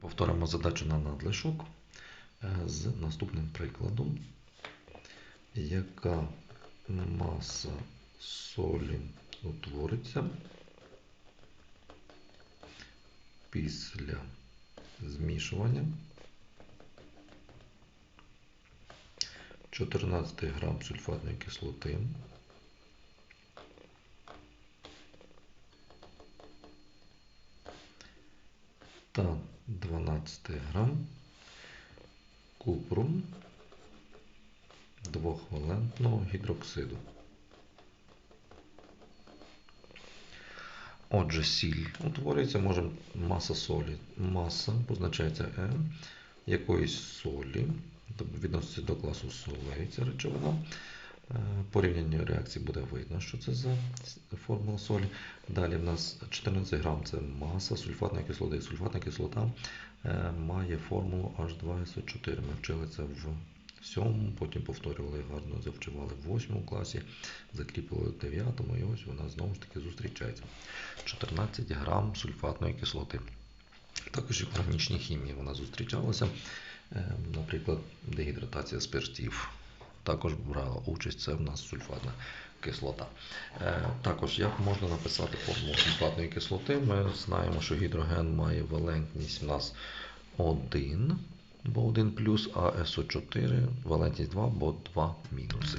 Повторимо задачу на надлишок е, з наступним прикладом. Яка маса солі утвориться після змішування 14 грам сульфатної кислоти та 12 грам купру двохвалентного гідроксиду. Отже, сіль утворюється, може маса солі. Маса позначається Е якоїсь солі, тобто відноситься до класу солей ця речовина. Е, Порівняння реакції буде видно, що це за формула солі. Далі в нас 14 грам це маса сульфатної кислоти. Сульфатна кислота е, має формулу H2SO4. Ми вчили це в сьомому, потім повторювали гарно, завчивали в восьмому класі, закріпили в дев'ятому, і ось вона знову ж таки зустрічається. 14 грам сульфатної кислоти. Також і в органічній хімії вона зустрічалася, Е, наприклад, дегідратація спиртів. Також брала участь, це в нас сульфатна кислота. Е, Також як можна написати формулу сульфатної кислоти? Ми знаємо, що гідроген має валентність у нас 1, бо 1 плюс, а СО4 валентність 2, бо 2 мінуси.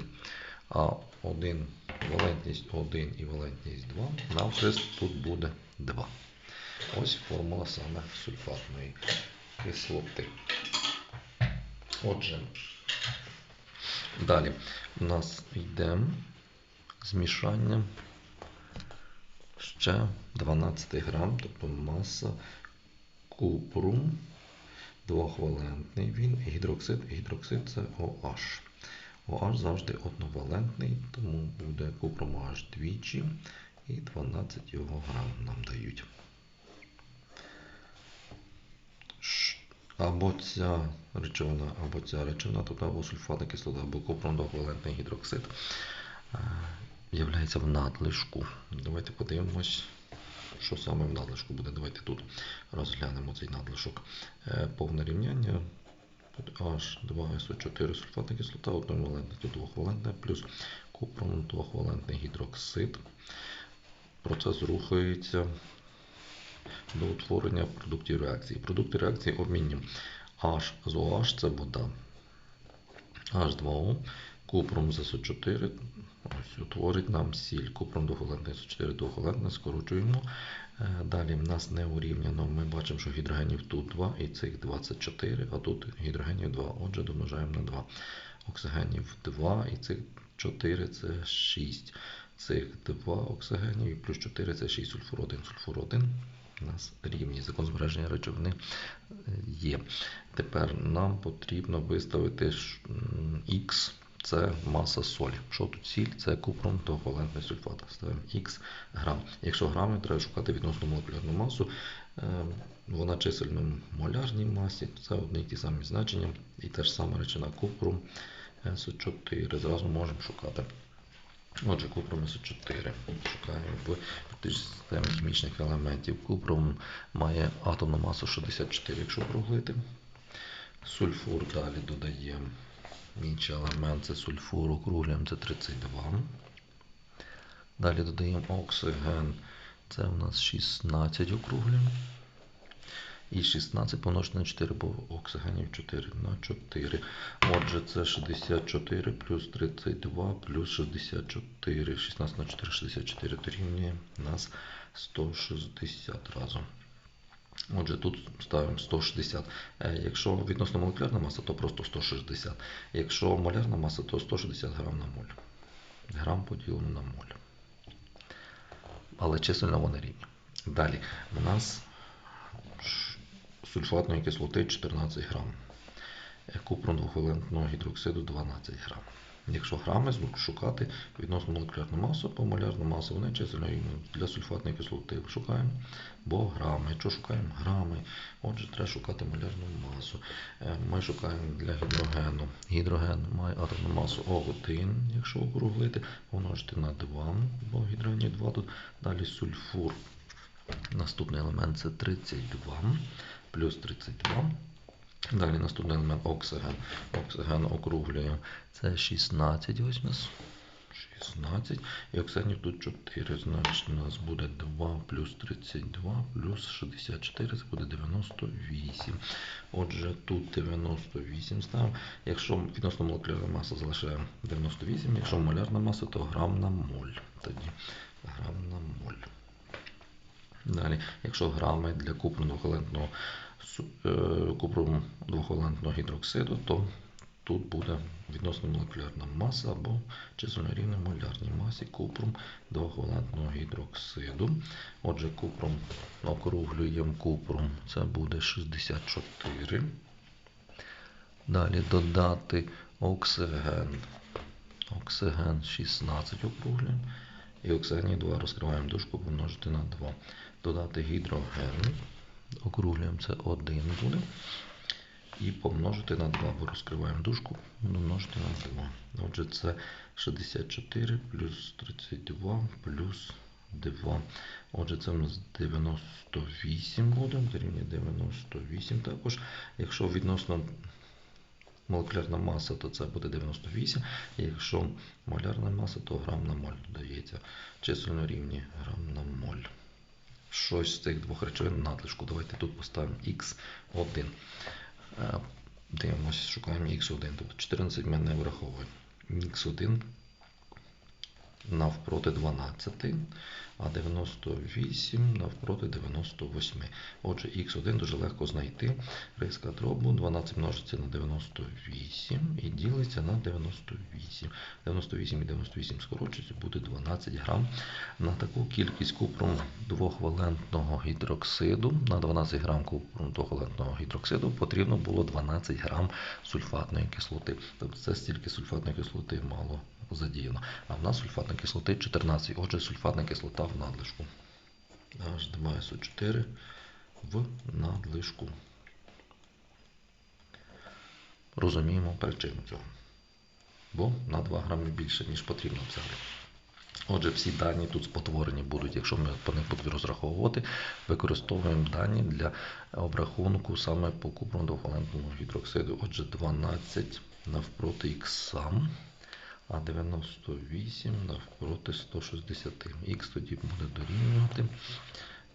А 1, валентність 1 і валентність 2, навхрест тут буде 2. Ось формула саме сульфатної кислоти. Отже, далі у нас йде змішання ще 12 грам, тобто маса купру, двохвалентний він, гідроксид, гідроксид це OH. OH завжди одновалентний, тому буде купром OH двічі і 12 його грам нам дають. Або ця речовина, або ця речовина, тобто або сульфатна кислота, або купром-двохвалентний гідроксид являється в надлишку. Давайте подивимось, що саме в надлишку буде. Давайте тут розглянемо цей надлишок. Е, Повне рівняння. H2SO4 сульфатна кислота, одновалентна, тут двохвалентна, плюс купром двохвалентний гідроксид. Процес рухається до утворення продуктів реакції. Продукти реакції обмінні H з OH це вода. H2O, купром з СО4, ось утворить нам сіль. Купром двохвалентний СО4 двохвалентне, скорочуємо. Е, Далі в нас не урівняно. Ми бачимо, що гідрогенів тут 2 і цих 24, а тут гідрогенів 2. Отже, домножаємо на 2. Оксигенів 2 і цих 4 це 6. Цих 2 оксигенів і плюс 4 це 6 сульфур 1. Сульфур 1 у нас рівні закон збереження речовини е, є. Тепер нам потрібно виставити Х, це маса солі. Що тут сіль? Це купром двохвалентний сульфат. Ставимо Х грам. Якщо грами, треба шукати відносно молекулярну масу. Е, вона чисельно молярній масі, це одні й ті самі значення. І те ж саме речина купрум СО4. Зразу можемо шукати. Отже, купром СО4. Шукаємо в системі хімічних елементів. Купром має атомну масу 64, якщо круглити. Сульфур далі додаємо. Інший елемент це сульфур, округлюємо це 32. Далі додаємо оксиген. Це у нас 16 округлюємо. І 16 помножити на 4, бо оксигенів 4 на 4. Отже, це 64 плюс 32 плюс 64. 16 на 4, 64 дорівнює нас 160 разом. Отже, тут ставимо 160. Якщо відносно молекулярна маса, то просто 160. Якщо молярна маса, то 160 грам на моль. Грам поділено на моль. Але чисельно вони рівні. Далі у нас сульфатної кислоти 14 грам. Купром двохвалентного гідроксиду 12 грам. Якщо грами шукати відносно молекулярну масу, по молярну масу вони чисельно. Для сульфатної кислоти шукаємо, бо грами. Якщо шукаємо грами, отже, треба шукати молярну масу. Ми шукаємо для гідрогену. Гідроген має атомну масу О1, якщо округлити, помножити на 2, бо гідрогенів 2 тут. Далі сульфур. Наступний елемент це 32. Плюс 32. Далі наступний елемент оксиген. Оксиген округлюємо. Це 16 ось у нас. 16. І оксигенів тут 4. Значить, у нас буде 2 плюс 32 плюс 64. Це буде 98. Отже, тут 98 ставимо. Якщо відносно молекулярна маса залишаємо 98, якщо молярна маса, то грам на моль. Тоді грам на моль. Далі, якщо грами для купру двохвалентного е, двохвалентного гідроксиду, то тут буде відносно молекулярна маса або чисельно рівне молярній масі купром двохвалентного гідроксиду. Отже, купром округлюємо купром, це буде 64. Далі додати оксиген. Оксиген 16 округлюємо. І оксигені 2 розкриваємо дужку, помножити на 2. Додати гідроген. Округлюємо це 1 буде. І помножити на 2, бо розкриваємо дужку, помножити на 2. Отже, це 64 плюс 32 плюс 2. Отже, це у нас 98 буде, дорівнює 98 також. Якщо відносно молекулярна маса, то це буде 98. І якщо молярна маса, то грам на моль додається. Чисельно рівні грам на моль. Щось з цих двох речовин надлишку. Давайте тут поставимо x1. Е, Дивимося, шукаємо Х1. Тобто 14 ми не враховуємо. x1 навпроти 12, а 98 навпроти 98. Отже, x1 дуже легко знайти. Риска дробу 12 множиться на 98 і ділиться на 98. 98 і 98 скорочується, буде 12 грам. На таку кількість купрум двохвалентного гідроксиду, на 12 грам купрум двохвалентного гідроксиду потрібно було 12 грам сульфатної кислоти. Тобто це стільки сульфатної кислоти мало задіяно. А в нас сульфатна кислоти 14. Отже, сульфатна кислота в надлишку. H2SO4 в надлишку. Розуміємо причину цього. Бо на 2 грами більше, ніж потрібно взяти. Отже, всі дані тут спотворені будуть, якщо ми по них будемо розраховувати, використовуємо дані для обрахунку саме по купру гідроксиду. Отже, 12 навпроти х, а 98 навпроти 160. Х тоді буде дорівнювати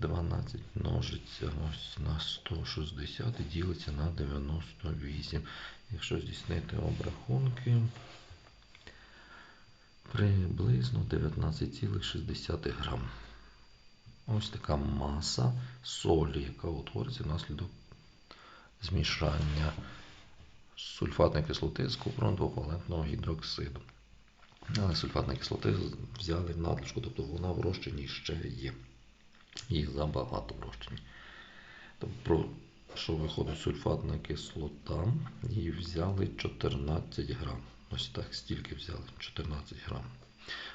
12 множиться ось на 160 і ділиться на 98. Якщо здійснити обрахунки, приблизно 19,6 грам. Ось така маса солі, яка утвориться внаслідок змішання сульфатної кислоти з купром двохвалентного гідроксиду. Але сульфатної кислоти взяли в надлишку, тобто вона в розчині ще є. Їх забагато в розчині. Про що виходить сульфатна кислота, її взяли 14 грам. Ось так стільки взяли 14 грам.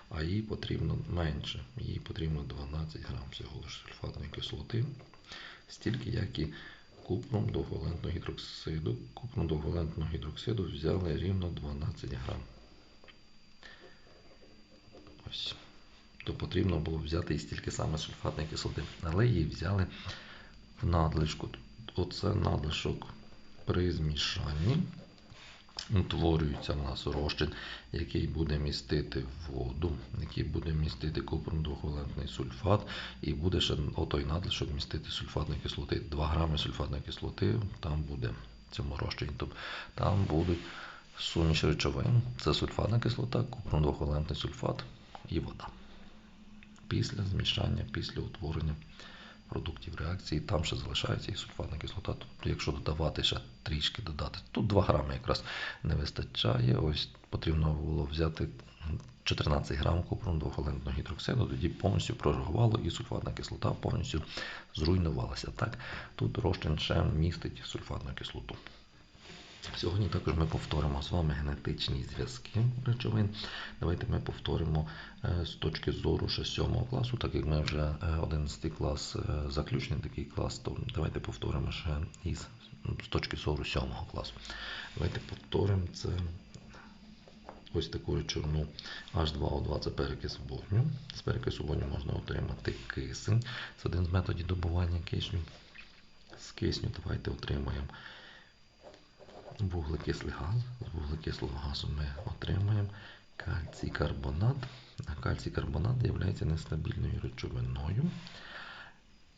А їй потрібно менше. Їй потрібно 12 грам всього лише сульфатної кислоти. Стільки, як і купром двохвалентного гідроксиду. Купром двохвалентного гідроксиду взяли рівно 12 грам. Ось. То потрібно було взяти і стільки саме сульфатної кислоти. Але її взяли в надлишку. Оце надлишок при змішанні. Утворюється в нас розчин, який буде містити воду, який буде містити купром двохвалентний сульфат, і буде ще отой надлишок містити сульфатної кислоти. 2 грами сульфатної кислоти там буде в цьому розчині. Тобто там будуть суміш речовин. Це сульфатна кислота, купром двохвалентний сульфат і вода. Після змішання, після утворення продуктів реакції, там ще залишається і сульфатна кислота. Тобто, якщо додавати ще трішки додати, тут 2 грами якраз не вистачає. Ось потрібно було взяти 14 грам купром двохвалентного гідроксиду, тоді повністю прореагувало і сульфатна кислота повністю зруйнувалася. Так, Тут розчин ще містить сульфатну кислоту. Сьогодні також ми повторимо з вами генетичні зв'язки речовин. Давайте ми повторимо е, з точки зору ще 7 класу, так як ми вже е, 11 клас е, заключений такий клас, то давайте повторимо ще із з точки зору 7 класу. Давайте повторимо це ось таку речовину H2O2 це перекис водню. З перекису водню можна отримати кисень. Це один з методів добування кисню. З кисню давайте отримаємо вуглекислий газ. З вуглекислого газу ми отримаємо кальцій карбонат. Кальцій карбонат є нестабільною речовиною.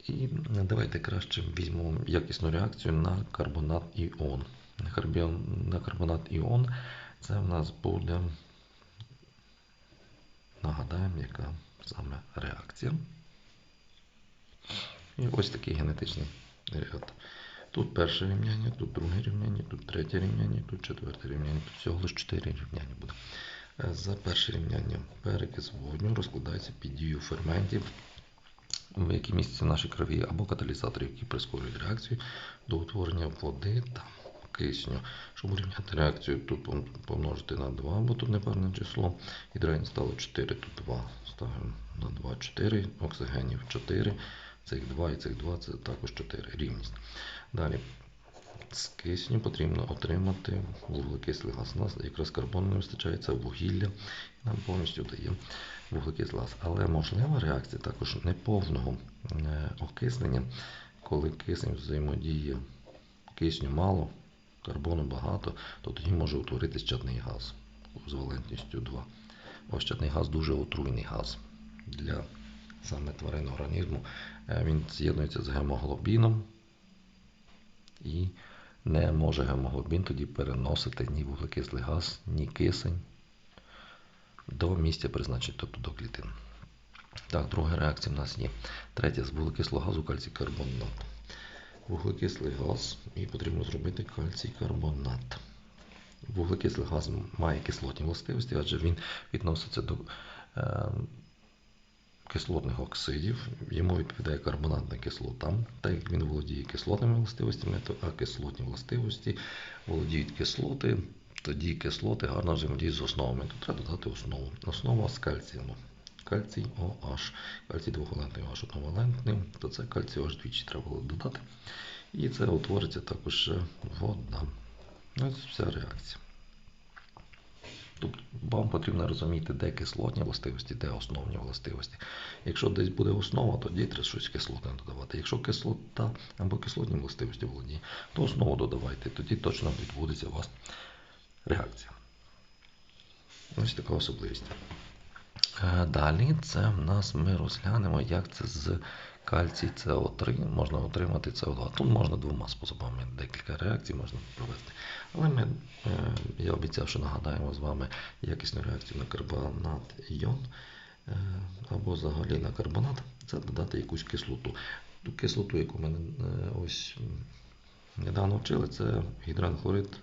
І давайте краще візьмемо якісну реакцію на карбонат іон. На карбонат іон це в нас буде, нагадаємо, яка саме реакція. І ось такий генетичний ряд. Тут перше рівняння, тут друге рівняння, тут третє рівняння, тут четверте рівняння. Тут всього лише чотири рівняння буде. Е, За перше рівняння перекис водню розкладається під дією ферментів, в які містяться в нашій крові, або каталізаторів, які прискорюють реакцію до утворення води та кисню. Щоб урівняти реакцію, тут помножити на 2, бо тут непарне число. Гідрогенів стало 4, тут 2. Ставимо на 2, 4, оксигенів 4. Цих 2 і цих 2 це також 4. Рівність. Далі. З кисню потрібно отримати вуглекислий газ. У нас якраз карбону не вистачає, це вугілля. Нам повністю дає вуглекислий газ. Але можлива реакція також неповного е, окиснення, коли кисень взаємодіє кисню мало, карбону багато, то тоді може утворитись чадний газ з валентністю 2. Ось чадний газ дуже отруйний газ для саме тваринного організму. Е, Він з'єднується з гемоглобіном і не може гемоглобін тоді переносити ні вуглекислий газ, ні кисень до місця призначення, тобто до клітин. Так, друга реакція в нас є. Третя з вуглекислого газу кальцій карбонат. Вуглекислий газ і потрібно зробити кальцій карбонат. Вуглекислий газ має кислотні властивості, адже він відноситься до е, кислотних оксидів. Йому відповідає карбонатна кислота. Так як він володіє кислотними властивостями, то а кислотні властивості володіють кислоти, тоді кислоти гарно взаємодіють з основами. Тут треба додати основу. Основа з кальцієм. Кальцій OH. Кальцій двохвалентний OH одновалентний, то це кальцій OH двічі треба було додати. І це утвориться також вода. Ось вся реакція. Тут вам потрібно розуміти, де кислотні властивості, де основні властивості. Якщо десь буде основа, тоді треба щось кислотне додавати. Якщо кислота або кислотні властивості володіє, то основу додавайте, тоді точно відбудеться у вас реакція. Ось така особливість. Е, Далі це в нас ми розглянемо, як це з кальцій СО3 можна отримати СО2. Тут можна двома способами, декілька реакцій можна провести. Але ми, е, я обіцяв, що нагадаємо з вами якісну реакцію на карбонат іон е, або взагалі на карбонат, це додати якусь кислоту. Ту кислоту, яку ми е, ось недавно вчили, це гідрохлорид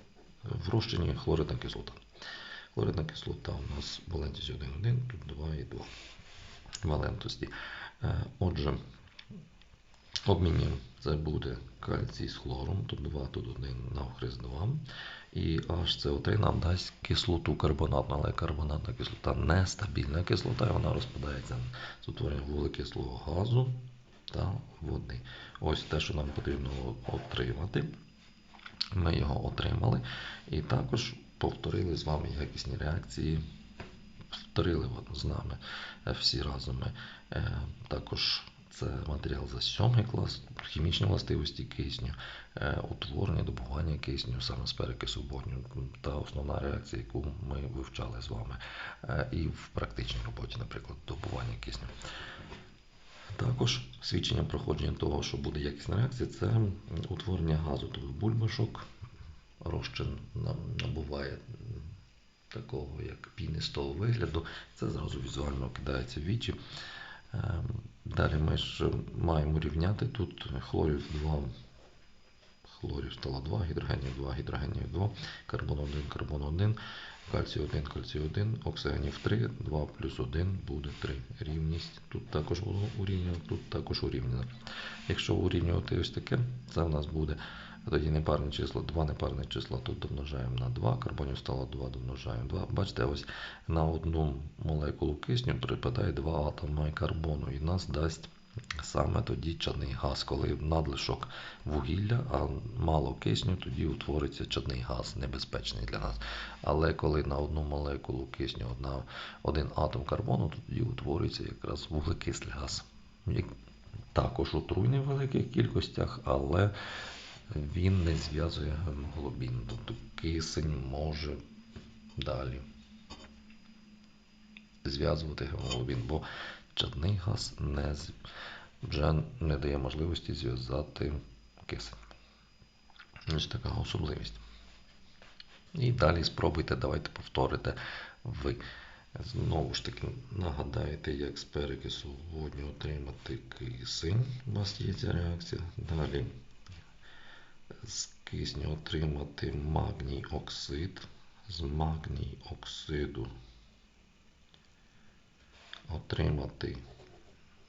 в розчині хлоридна кислота. Хлоридна кислота у нас валентність 1,1, тут 2,2 валентності. Отже, обмінюємо. Це буде кальцій з хлором, тут 2, тут 1 навхрест 2. І HCO3 нам дасть кислоту карбонатну, але карбонатна кислота нестабільна кислота, і вона розпадається з утворенням вуглекислого газу та води. Ось те, що нам потрібно отримати. Ми його отримали. І також повторили з вами якісні реакції. Повторили з нами всі разом. Е, Також це матеріал за сьомий клас, хімічні властивості кисню, е, утворення, добування кисню саме з перекису водню та основна реакція, яку ми вивчали з вами. Е, І в практичній роботі, наприклад, добування кисню. Також свідчення проходження того, що буде якісна реакція, це утворення газотових бульбашок. Розчин набуває такого як пінистого вигляду. Це зразу візуально кидається в вічі. Ем, Далі ми ж маємо рівняти тут хлорів 2, хлорів стало 2, гідрогенів 2, гідрогенів 2, карбон 1, карбон 1, кальцій 1, кальцій 1, оксигенів 3, 2 плюс 1 буде 3. Рівність. Тут також було тут також урівняно. Якщо урівнювати ось таке, це в нас буде тоді непарне число, два непарне числа тут домножаємо на 2, карбонів стало 2, домножаємо 2. Бачите, ось на одну молекулу кисню припадає два атоми карбону і нас дасть саме тоді чадний газ, коли надлишок вугілля, а мало кисню, тоді утвориться чадний газ, небезпечний для нас. Але коли на одну молекулу кисню одна, один атом карбону, то тоді утворюється якраз вуглекислий газ. Також отруйний в великих кількостях, але він не зв'язує гемоглобін. Тобто кисень може далі зв'язувати гемоглобін, бо чадний газ не, вже не дає можливості зв'язати кисень. Ось така особливість. І далі спробуйте, давайте повторите ви. Знову ж таки, нагадаєте, як з перекису водню отримати кисень. У вас є ця реакція. Далі з кисню отримати магній оксид. З магній оксиду отримати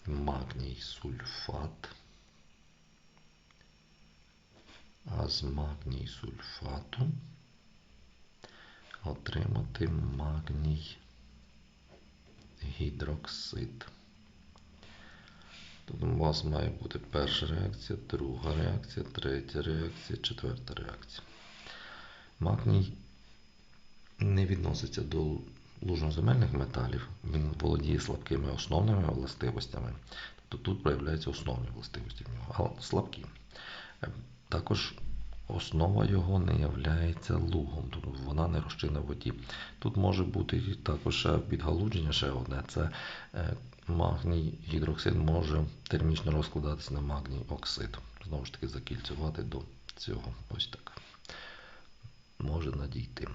магній сульфат. А з магній сульфату отримати магній гідроксид. Тут у вас має бути перша реакція, друга реакція, третя реакція, четверта реакція. Магній не відноситься до лужноземельних металів, він володіє слабкими основними властивостями. Тобто тут проявляються основні властивості в нього, а слабкі. Е, Також основа його не являється лугом, тобто вона не розчинна в воді. Тут може бути також ще підгалудження, ще одне. Це е, магній гідроксид може термічно розкладатися на магній оксид. Знову ж таки, закільцювати до цього. Ось так. Може надійти.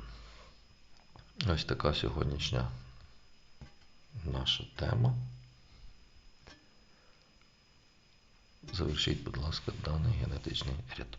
Ось така сьогоднішня наша тема. Завершіть, будь ласка, даний генетичний ряд.